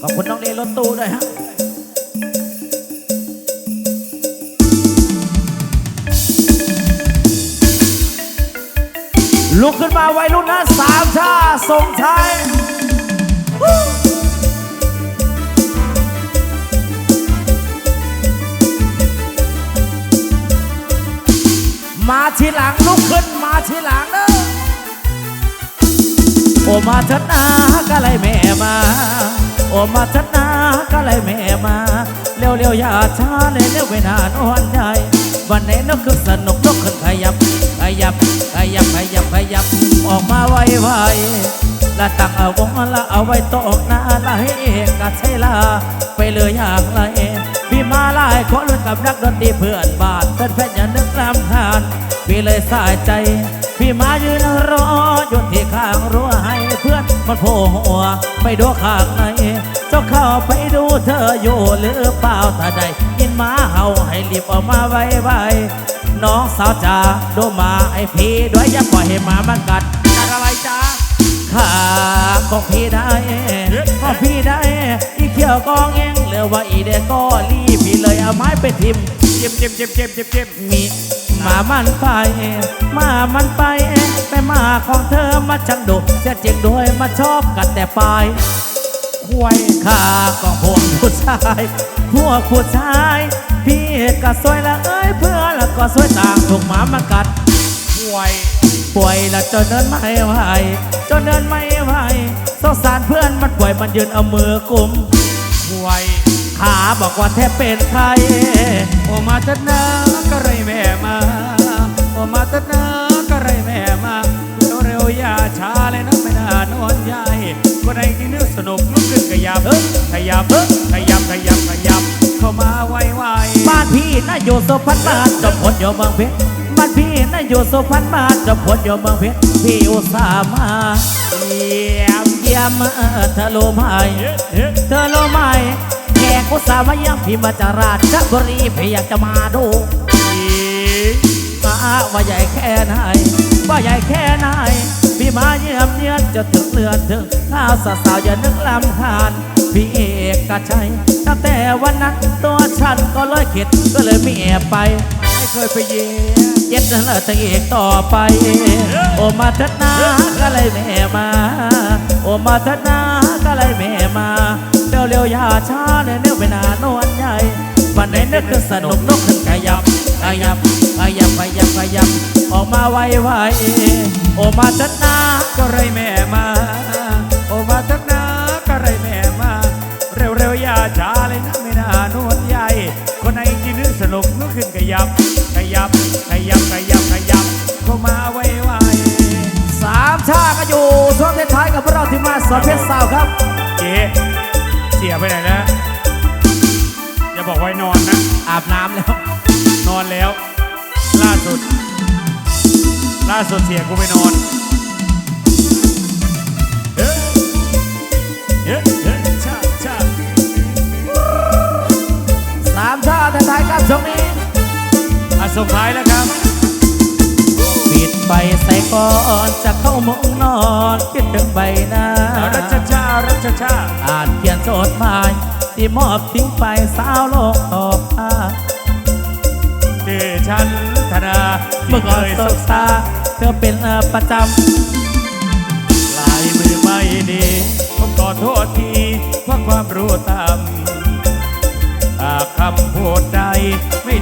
ขอบคุณน้องเดรถตู้ด้วยฮะลุกขึ้นมาวัยรุ่นนะสามชาส่งท้ายมาทีหลังลุกขึ้นมาทีหลังเด้อโอมาเถอะนะก็เลยแม่มา โอมาเถอะนะก็เลยแม่มา เร็วๆอย่าช้าเลยเร็วไปนานอ่อนใจวันไหนนกขึ้นสนุกนกขึ้นขยับ ขยับ ขยับ ขยับ ขยับ ออกมาไวๆละตักเอาวงละเอาไว้โตอกหน้าละให้เอกกัดใช่ลาไปเลยอย่างไรพี่มาลายขอลุ้นกับนักดนตรีเพื่อนบ้านเป็นแฟนอย่านึกรำคาญพี่เลยสายใจ พี่มายืนรอ มันโผล่หัวไปดูข้างในเจ้าเข้าไปดูเธออยู่หรือเปล่าถ้าได้ยินหมาเห่าให้รีบออกมาไวๆน้องสาวจ๋าดูหมาไอพี่ด้วยอย่าปล่อยให้หมามันกัดกัดอะไรจ้าข้าของพี่ได้ของพี่ได้ อีเขียวก็แงงเหลือว่าอีเด็กก็รีบพี่เลยเอาไม้ไปทิมเจ็บเจ็บเจ็บเจ็บเจ็บเจ็บมี มามันไป มามันไปไปมาของเธอมาจังดุเสียจริงด้วยมาชอบกันแต่ปลายควยข้าก็พวกผู้ชายพวกผู้ชาย พี่ก็สวยละเอ้ยเพื่อนล้วก็สวยต่างถูกหมามากัดควยป่วยล้วจนเดินไม่ไหวจนเดินไม่ไหวสงสารเพื่อนมันป่วยมันยืนเอามือกุมควย ขาบอกว่าแทบเป็นใครโอมาตัดนาก็ไรแม่มาโอมาตัดนาก็ไรแม่มาเร็วเร็วๆอย่าช้าเลยนะไม่น่านอนใหญ่คนไหนที่นึกสนุกลุกขึ้นขยับขยับขยับขยับขยับ เข้ามาไวไวบ้านพี่น่าอยู่สุพรรณบ้านจบพลอยู่เมืองเพชรบ้านพี่น่าอยู่สุพรรณบ้านจบพลอยู่เมืองเพชรพี่อุตส่าห์มาเยี่ยมเยี่ยมเออเธอรู้ไหมเฮ้เฮ้เธอรู้ไหม แขกอุตส่าห์มาเยี่ยมพี่มาจาราชบุรีพี่อยากจะมาดูมาว่าใหญ่แค่ไหนว่าใหญ่แค่ไหนพี่มาเยี่ยมเยือนจะถึงเดือนถึงข้าวสาวอย่านึกลำคาญพี่เอกกชัยตั้งแต่วันนั้นตัวฉันก็เลยเข็ดก็เลยไม่แอบไปไม่เคยไปเย่เย็ดนั่นแหละตะเอกต่อไป โอมาทัดนาก็เลยแม่มา โอมาทัดนาก็เลยแม่มา เร็วเร็วๆอย่าช้าเร็วเร็วไปนานวนใหญ่วันไหนนึกขึ้นสนุกนกขึ้นขยับ ขยับขยับขยับขยับออกมาไวไวๆโอมาทัดนาก็ไรแม่มาโอมาตัดนาก็ไรแม่มาเร็วเร็วๆอย่าช้าเลยนะไม่น่านวลใหญ่คนไหนที่นึกสนุกลุกขึ้นขยับขยับขยับขยับขยับเข้ามาไวไวสามชาก็อยู่ช่วงท้ายๆกับพวกเราที่มาสอนเพชรสาวครับเก๋ เสียไปไหนนะ อย่าบอกไว้นอนนะ อาบน้ำแล้ว นอนแล้ว ล่าสุด ล่าสุดเสียกูไปนอนเฮ้ยเฮ้ยเฮ้ยชาชาสามชาท้ายๆครับช่วงนี้อะส่งท้ายแล้วครับ ปิดไฟใส่ก่อนจะเข้ามุงนอนคิดถึงใบหน้ารัชชารัชชาอ่านเขียนโจทย์หมายที่มอบทิ้งไปสาวโลกตอบผ้าชื่อฉันธนาเมื่อก่อนที่สเคยบตาเธอเป็นเอ่อประจลายมือไม่ดีผมขอโทษทีเพราะความรู้ตามหากคำพูดใดไม่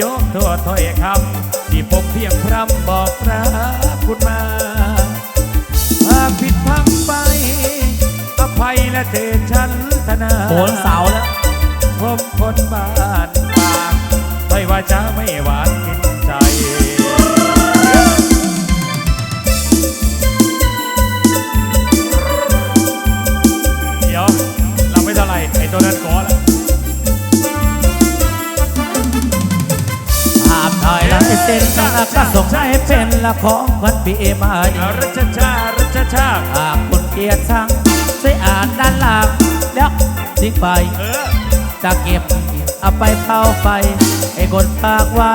งละยกทั่วถ้อยคำที่ผมเพียงพร่ำบอกรักคุณมา หากผิดพลังไป อภัยและเทฉันธนาำโหนเสาแล้ว ผมคนบ้านปากไม่ว่าจะไม่หวานกิน ก็ส่งให้เป็นละของขวัญปีใหม่เอารัชชารัชชาหากคุณเกลียดชังช่วยอ่านด้านล่างแล้วทิ้งไปเออจะเก็บเอาไปเผาไฟให้คนฝากไว้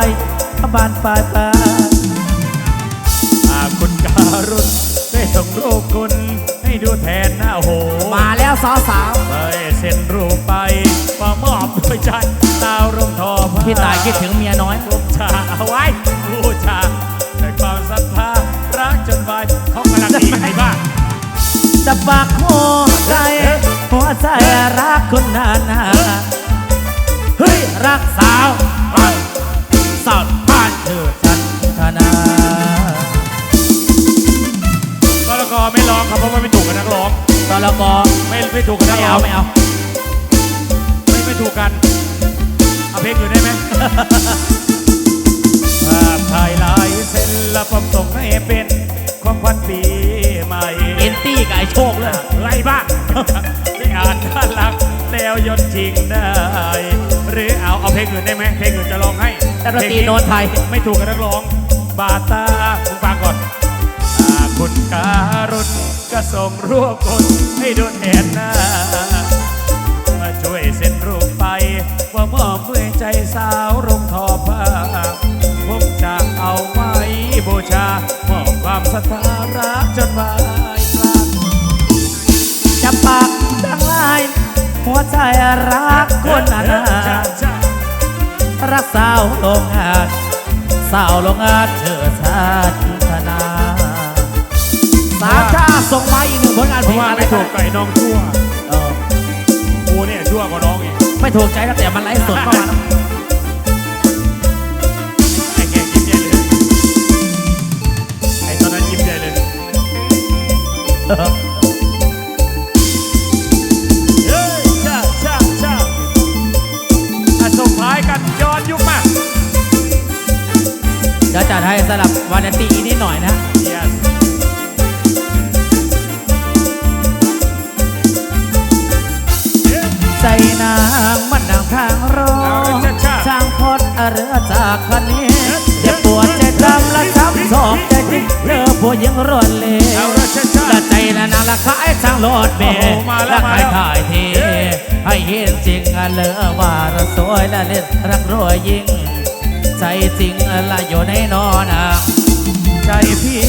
บ้านปลายปลายหากคุณการุณช่วยส่งรูปคุณให้ ดูแทนหน้าโหมาแล้วสาวสาวเอ้ยเซ็นรูปไปมามอบโดยใจดาวร่มทอผ้พี่ตายคิดถึงเมียน้อยบูชาเอาไว้บูชาด้วยความศรัทธารักจนไปเขากำลังดีไงบ้างจะปากหัวใจหัวใจรักคุณนานนาเฮ้ยรักสาว ตอกไม่ไม่ถูกกันไม่เอาไม่เอาไม่ไม่ถูกกันเอาเพลงอยู่ได้ไหมภาพถ่ายลายเส้นและผมส่งให้เป็นของขวัญปีใหม่เอ็นตี้กับไอโชคเลยไรบ้างไม่อ่านน่านรักแล้วยนจริงได้ หรือเอาเอาเพลงอื่นได้ไหมเพลงอื่นจะร้องให้แต่ดนตรีโน้ตไทยไม่ถูกกับนักร้อง บาตาคุณฟังก่อนอาคุณกา ก็ส่งรูปคนให้โดูแทนหน้า มาช่วยเซ็นรูปไป ว่ามอบด้วยใจสาวรงทอผ้าผมจะเอาไว้บูชามอบความศรัทธารักจนวายปลานจะปากดังลายหัวใจรักคนนานารักสาวโรงงาน สาวโรงงานเธอชาติ ผลงานเพเพลราะงว่าอะไรไม่ถูกไก่น้องชั่วเออกูเนี่ยชั่วกว่าน้องอีกไม่ถูกใจแล้วแต่มันไลฟ์สดเข้ามานะไอ้แกยิ้มใหญ่เลยไอ้ตอนนั้นยิ้มใหญ่เลยเออเฮ้ยชาชาชาอะส่งท้ายกันย้อนยุคมากเดี๋ยวจัดให้สลับวาเลนตีนิดหน่อยนะ ทางรอเอาละจ้าๆช่างพดเรือจากคันนี้เจ็บปวดใจจำและช้ำสอบใจจริงเธอผู้หญิงรวนเลเอาละชาชาและใจละนางละขายทางโลดเมโอ้โหมาแล้วและขายมาแล้วถ่ายทีเย้ให้เห็นจริงอะเลอว่าระสวยและเล่นรักรวยยิ่ง ใจจริงละอยู่ในนอนอะใจพี่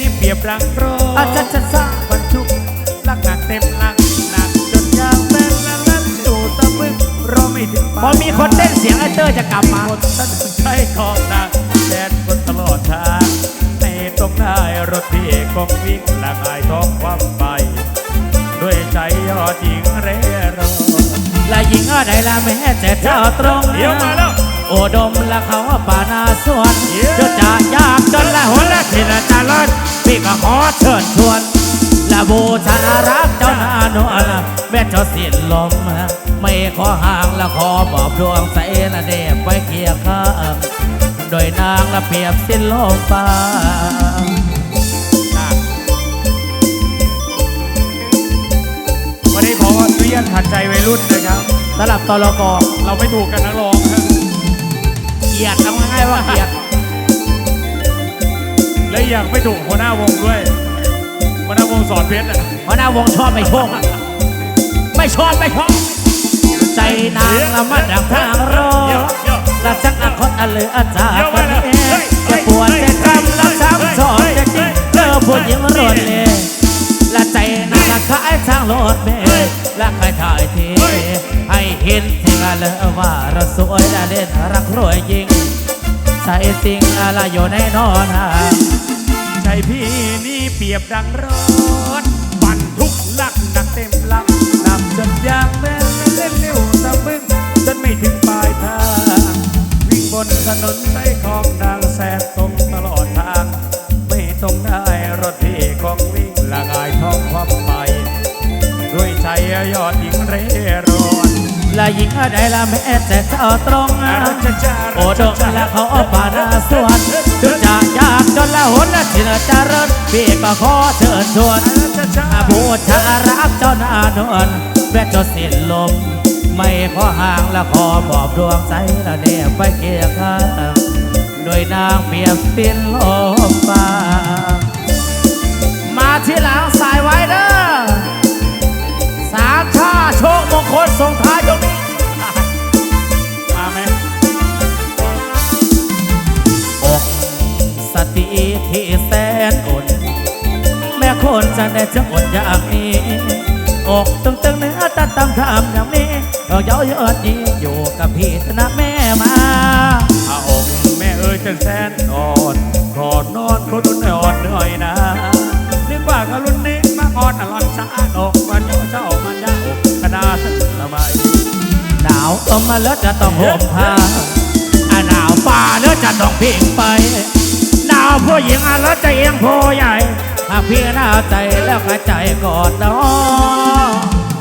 นี่เปรียบรังโรอาจจะจะสร้างบรรทุกลัก พอมีคนเต้นเสียงไอเตอร์จะกลับมาหมดถนนใช้ของหนักแดนคนตลอดทางในตรงหน้ารถพี่คงวิ่งละงายท้องความไปด้วยใจยอดหญิงเร่ร่อนและยิงอะไรละแม่แต่เจ้าตรงเดี๋ยวมาแล้วโอดมและเขาว่าป่านาสวนเย้จนจะยากจนละหนละที่ละจาเลิศพี่ก็ขอเชิญชวน และบูชารักเจ้านานวลแม่เจ้าสิ้นลม ไม่ขอห่างและขอบอกดวงใสละเดบไว้เคียงข้างโดยนางละเปรียบสิ้นโลกฟ้าวันนี้ขออนุญาตขัดใจวัยรุ่นนะครับสำหรับตลกเราไม่ถูกกันนักร้องครับเกลียดเอาง่ายๆว่าเกลียดและอีกอย่างไม่ถูกหัวหน้าวงด้วย หัวหน้าวงสอนเพชรอะหัวหน้าวงชอบไม่โชคอะไม่ชอบไม่ชอบใจนางละมันดังทางรอเยอะเยอะและจักอาคตอเหลืออาจากเยอะกัมานแล้วเอเฮ้ยจะปวดจะกำและช้ำสอนจะจริงเลิกผู้หญิงรวนเลยและใจนางละขายทางโลดเมล์และใครถ่ายทีให้เห็นที่งานเลอว่าเราสวยและเล่นรักรวยยิ่งใจจริงอะไรอยู่ในนอนหางใจพี่นี่เป รียบดังรถปั่นทุกลักหนักเต็มลำนำจนยางแม่เล่นเร็วตะบึ้งจนไม่ถึงปลายทาง วิ่งบนถนนใต้คลองนางแสบตรงตลอดทาง ไม่ตรงได้รถที่ของวิ่งละกายท้องความไปด้วยใจยอดหญิงเร่ร่อนและหญิงอะไรละแม้แต่เจ้าตรงอานะรจะจาโอ้ดมและเขาเอาป่านาสวนจนจะยากจนละหนและที่ละจาริญพี่ก็ขอเชิญชวนจะจาอาบูชารักเจ้านานวลแวะจนสิ้นลม ไม่ขอห่างและขอบอกดวงใจละเนบไปเคียงข้างโดยนางเปรียบสิ้นลมฟ้ามาที่หลังสายไว้เด้อสามชาโช คมงคลส่งท้ายตรงนี้ มาไหมอกสติที่แสนอุ่นแม่คนฉันได้จะอดอย่างนี้อกตึงตึงเนื้อตัดตำทำอย่างนี้เราเย้ายอดยีอยู่กับพี่ธนะแม่มาอาองแม่เอ๋ยจะแสนอ่อนกอดนอนคนอุ่นอ่อนหน่อยนะนึกว่ากะลุนนึกมาอ่อนอร่อนสะอาดอกมันโยเจ้ หนาวก็มาแล้วจะต้องห่มผ้าอะหนาวป่าแล้วจะต้องพิงไปหนาวผู้หญิงอะแล้วจะเอียงผู้ใหญ่หากพี่หน้าใจแล้วก็ใจกอดน้อง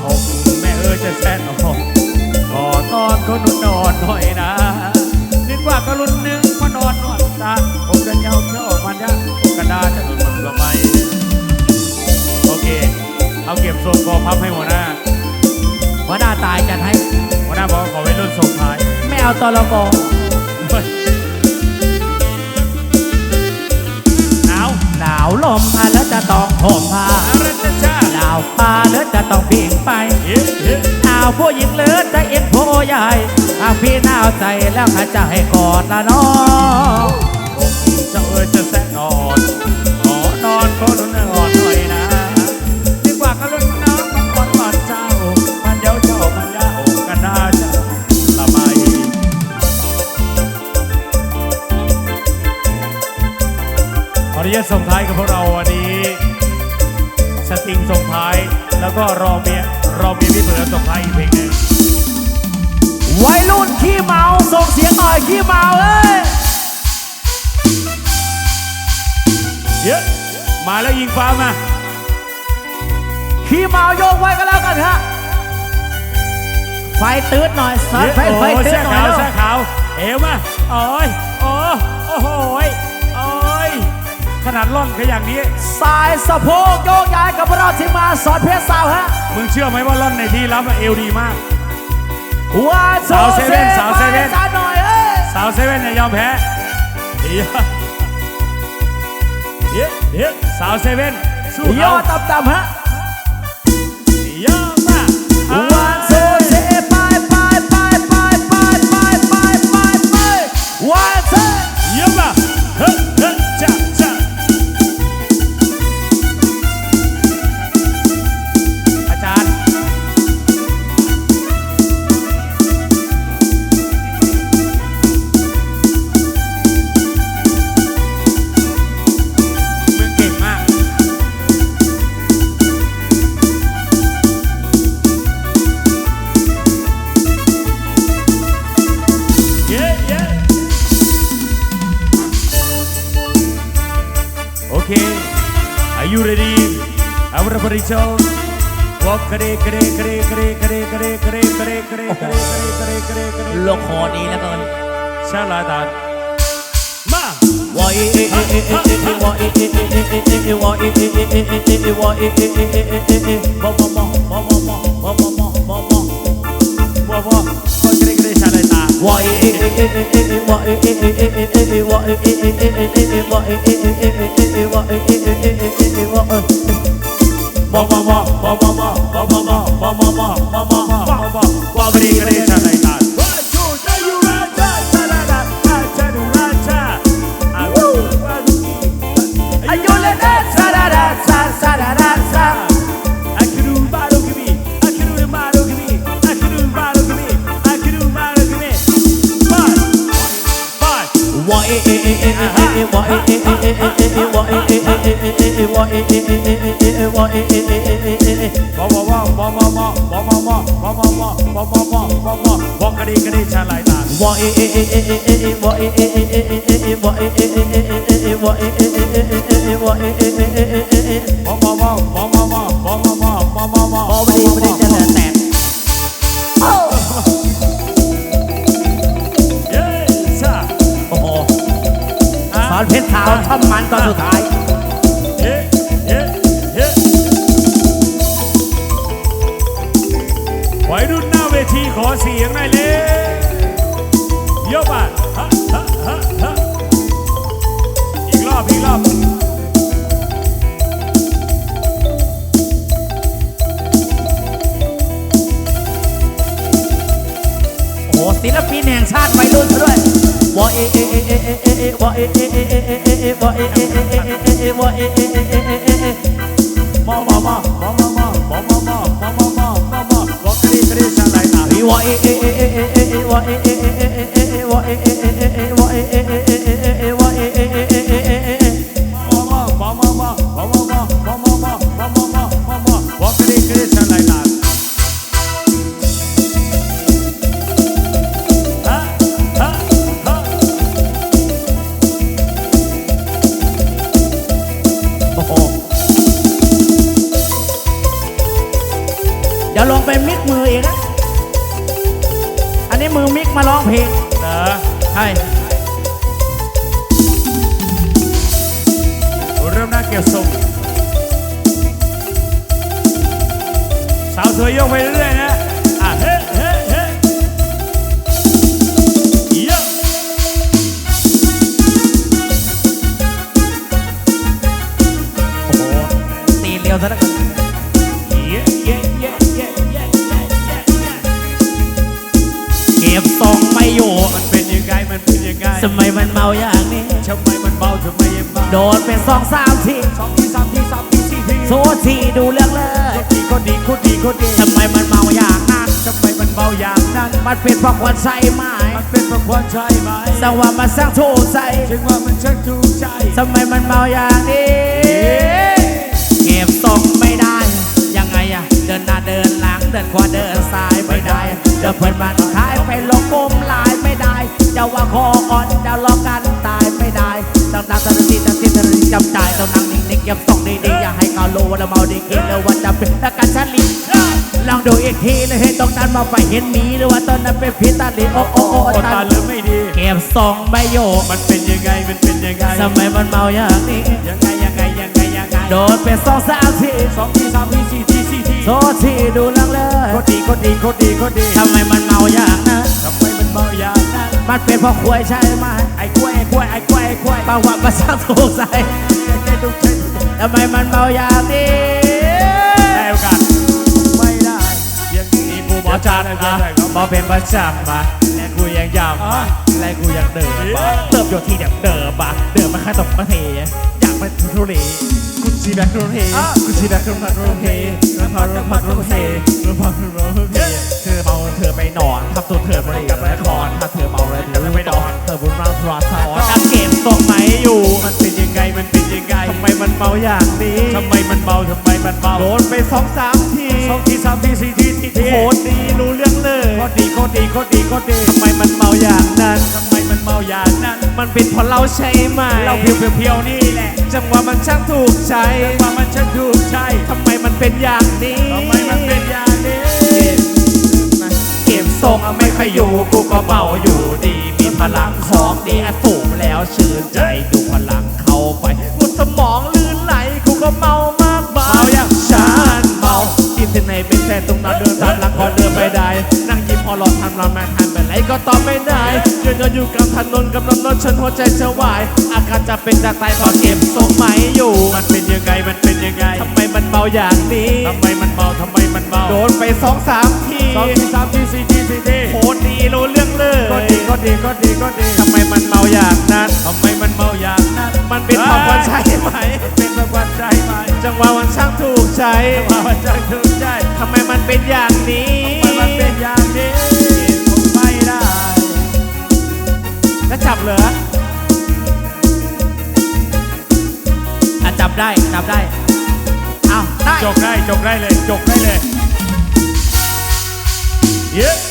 อกแม่เอ๋ยจะแสนอ่อนกอดนอนคนอุ่นอ่อนหน่อยนะนึกว่ากะลุนนึกมานอนนอนตาอกจะเยาเจ้ามันยาอกกระดาษจะโดนมันละไมโอเค เอาเก็บทรงคอพับให้หัวหน้า ว่าหน้าตายจัดให้ หัวหน้าบอกว่าขอไว้รุ่นส่งท้ายไม่เอาตอลกอเฮ้ยหนาวหนาวลมอะแล้วจะต้องห่มผ้าอะไรจะจ้าหนาวป่าแล้วจะต้องพิงไปเฮ้ยเฮ้ยหนาวผู้หญิงเหลือจะเอียงผู้ใหญ่หากพี่หนาวใจแล้วก็จะให้กอดละน้อง ขออนุญาตส่งท้ายกับพวกเราวันนี้ สติงส่งท้าย แล้วก็รอเมียรอเมียพี่เผือส่งท้ายอีกเพลงหนึ่งวัยรุ่นขี้เมาส่งเสียงหน่อยขี้เมาเอ้ยเยอะมาแล้วยิงฟ้ามาขี้เมาโยกไว้ก็แล้วกันฮะไฟตืดหน่อยสายไฟไฟโอ้ตืดเสื้อหน่อยขาวเร็วเสื้อขาวเอวมาโอ้ยโอ้โอ้โหยโอ้ย ขนาดล่อนขอย่างนี้ สายสะโพกโยกย้ายกับพวกเราที่มาสอนเพชรสาวฮะมึงเชื่อไหมว่าล่อนในที่รับอะเอวดีมากวันสาวเซเว่นสาวเซเว่นสาวหน่อยเอ้ยสาวเซเว่นอย่ายอมแพ้เฮ้ยเฮ้ยเฮ้ยสาวเซเว่นสู้โยเขาต่ำๆฮะ ชาลาดานมาวอเอเอเอเอเอเอวอเอเอเอเอเอเอเอวอเอเอเอเอเอเอ เอเอวอเอเอเอเอเอเอวอเอเอเอเอเอเอ Ba ba ba ba ba ba ba ba ba ba ba ba ba ba ba ba ba ba kadi kadi chalai ta. วอเอเอเอเอเอเอเอวอเอเอเอเอเอเอเอวอเอเอเอเอเอเอเอวอเอเอเอเอเอเอเอวอเอเอเอเอเอเอเอ Ba ba ba ba ba ba ba ba ba ba ba ba. พอไม่ดีไม่ดีจะเหลือแตก Yes. โอ้โหสอนเพชรขาวทำมันตอนสุดท้าย วอเอเอเอเอเอเอเอวอเอเอเอเอเอเอเอวอเอเอเอ เดี๋ยวลองไปมิกมืออีกนะอันนี้มือมิกมาร้องเพลงเหรอใช่เริ่มหน้าเก็บทรงสาวสวยยกไปเรื่อยๆนะ ยังไงทำไมมันเมาอย่างนี้ทำไมมันเบาทำไมยังเบาโดนเป็นสองสามทีสองทีสามทีสามทีสี่ทีโซทีดูเรื่องเลยคนดีคนดีคนดีคนดีทำไมมันเมาอย่างนั้นทำไมมันเบาอย่างนั้น มันเป็นเพราะควันใส่ไม้มันเป็นเพราะความใช่ไหมสังว่ามันสร้างถูกใส่ถึงว่ามันช่างถูกใจทำไมมันเมาอย่างนี้เก็บทรงไม่ได้ ยังไงอะเดินหน้าเดินหลัง เดินขวาเดินซ้ายไม่ได้ เดินเพื่อนมันท้ายไปลงมุมลายไม่ได้จะว่าคออ่อนจะลอกกันตายไม่ได้ต้องตามตาตีตาตีตาตีจำใจต้องนั่งนิ่งๆเก็บทรงดีๆอย่าให้เขารู้ว่าเราเมาดีกินหรือว่าจะเป็นอาการชันลิลองดูอีกทีเลยเห็นตรงนั้นมาไปเห็นหมีหรือว่าตอนนั้นเป็นพิษตาลีโอ้โอ้โอ้โอ้ตาตาเริ่มไม่ดี เก็บทรงไม่อยู่มันเป็นยังไงมันเป็นยังไงทำไมมันเมาอย่างนี้ยังไงยังไงยังไงยังไง โดนเป็นสองสามทีสองทีสามทีสี่ทีสี่ทีโซทีดูลังเลยคนดีคนดีคนดีคนดีทำไมมันเมาอย่างนั้นทำไมมันเบาอย่างนั้นมันเป็นเพราะควยใช่ไหมไอ้กล้วยไอ้กล้วยไอ้กล้วยไอ้กล้วยบางวันมาสร้างถูกใส่ใช่ดูใช่ดูทำไมมันเมาอย่างนี้ได้โอกาสไม่ได้ยังมีกูหมอจานอะไรอะได้ครับบอเป็นประจำมาและกูยังยำอะมาและกูยังเดินมาเติบอยู่ที่เดิมเดิมมาเดิมมาแค่ตกมาเทอยากไปทุเรศ กูจีแบกทุเรศกูจีแบกทุเรศทุเรศแล้วพอแล้วพอทุเรศแล้วพอทุเรศเธอเมาเธอไปนอนทำตัวเธอไม่ได้กับละครถ้าเธอเมาแล้วเธอไม่นอนเธอบุญร่างทรทอนการเก็บทรงไหมอยู่ มันเป็นยังไงมันเป็นยังไงทำไมมันเมาอย่างนี้ทำไมมันเบาทำไมมันเบาโดนไปสองสามทีสองทีสามทีสี่ทีสี่ทีโคตรดีรู้เรื่องเลยโคตรดีโคตรดีโคตรดีโคตรดีทำไมมันเมาอย่างนั้นทำไมมันเมาอย่างนั้น มันเป็นเพราะเราใช่ไหมเราเพียวเพียวเพียวๆนี่แหละ จังหวะมันช่างถูกใจว่ามันช่างถูกใจทำไมมันเป็นอย่างนี้ทำไมมันเป็นอย่างนี้เก็บทรงเอาไม่ค่อยอยู่กูก็เมาอยู่ดี มีพลังของดีอะสูบแล้วชื่นใจดูพลังเข้าไปหมดสมองลื่นไหลกูก็เมามากบายเมายังฉันเมากินที่ไหนเป็นแฟนตรงนั้นเดินตามหลังคอเดินไปได้นั่งยิ้มพ อรอทำรอมาทันไปไหนก็ตอบไม่ได้เดินอยู่กับถนนกำลังรถชนหัวใจจะวาย อาการจะเป็นจะตายเพราะเก็บทรงไหมอยู่ มันเป็นยังไงมันเป็นยังไงทำไมมันเมาอย่างนี้ทำไมมันเมาทำไมมันเมาโดนไปสองสามทีสองทีสามทีสี่ทีสี่ทีโคตรดีรู้เรื่องเลยโคตรดีโคตรดีโคตรดีโคตรดีทำไมมันเมาอย่างนั้นทำไมมันเมาอย่างนั้น มันเป็นความวันใช่ไหมเป็นประวัติใจไหมจังหวะมันช่างถูกใจว่ามันจะถูกใจทำไมมันเป็นอย่างนี้ทำไมมัน ไม่ได้แล้วจับเหรอจับได้จับได้อาได้ จกได้จกได้เลยจบได้เลย เย้